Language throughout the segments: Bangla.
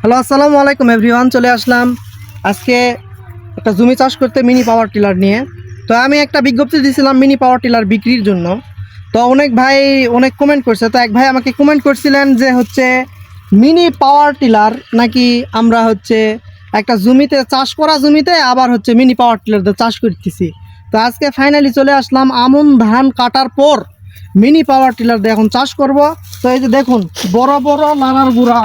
হ্যালো আসসালামু আলাইকুম এভরিওয়ান চলে আসলাম। আজকে একটা জমি চাষ করতে মিনি পাওয়ার টিলার নিয়ে। তো আমি একটা বিজ্ঞপ্তি দিয়েছিলাম মিনি পাওয়ার টিলার বিক্রির জন্য। তো অনেক ভাই অনেক কমেন্ট করছে। তো এক ভাই আমাকে কমেন্ট করছিলেন যে হচ্ছে মিনি পাওয়ার টিলার নাকি আমরা হচ্ছে একটা জমিতে, চাষ করা জমিতে আবার হচ্ছে মিনি পাওয়ার টিলার দিয়ে চাষ করতেছি। তো আজকে ফাইনালি চলে আসলাম আমন ধান কাটার পর মিনি পাওয়ার টিলার দিয়ে এখন চাষ করব। তো এই যে দেখুন, বড় বড় নানার গুড়া।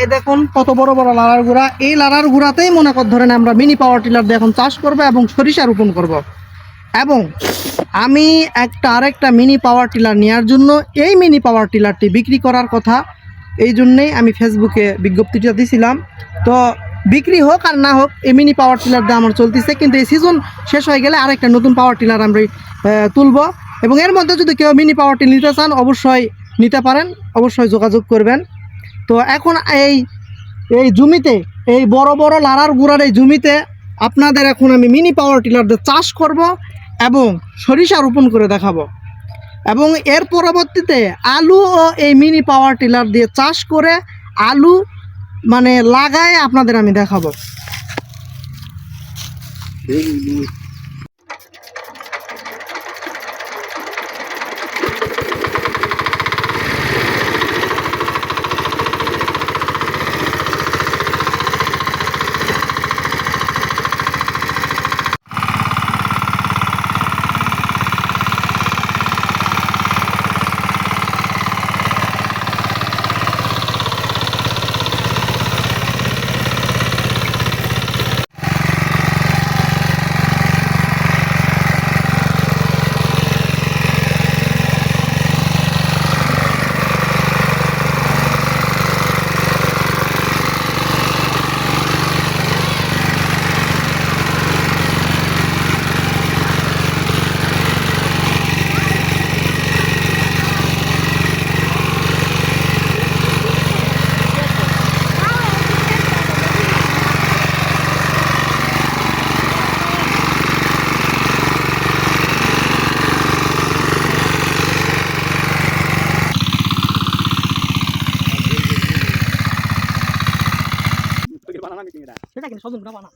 এই দেখুন, কত বড় বড় লাড়ার গুঁড়া। এই লাড়ার গুঁড়াতেই মনে কর, ধরেন আমরা মিনি পাওয়ার টিলার দিয়ে এখন চাষ করব এবং সরিষা রোপণ করব। এবং আমি একটা আরেকটা মিনি পাওয়ার টিলার নেওয়ার জন্য এই মিনি পাওয়ার টিলারটি বিক্রি করার কথা, এই জন্যেই আমি ফেসবুকে বিজ্ঞপ্তিটা দিছিলাম। তো বিক্রি হোক আর না হোক, এই মিনি পাওয়ার টিলার দিয়ে আমার চলতেছে, কিন্তু এই সিজন শেষ হয়ে গেলে আরেকটা নতুন পাওয়ার টিলার আমরা তুলব। এবং এর মধ্যে যদি কেউ মিনি পাওয়ার টিল নিতে চান, অবশ্যই নিতে পারেন, অবশ্যই যোগাযোগ করবেন। তো এখন এই এই জমিতে, এই বড় বড় লাড়ার গুড়ার এই জমিতে আপনাদের এখন আমি মিনি পাওয়ার টিলার দিয়ে চাষ করব এবং সরিষা রোপণ করে দেখাবো। এবং এর পরবর্তীতে আলু ও এই মিনি পাওয়ার টিলার দিয়ে চাষ করে আলু মানে লাগায় আপনাদের আমি দেখাবো। সেটা কিন্তু সজন বানা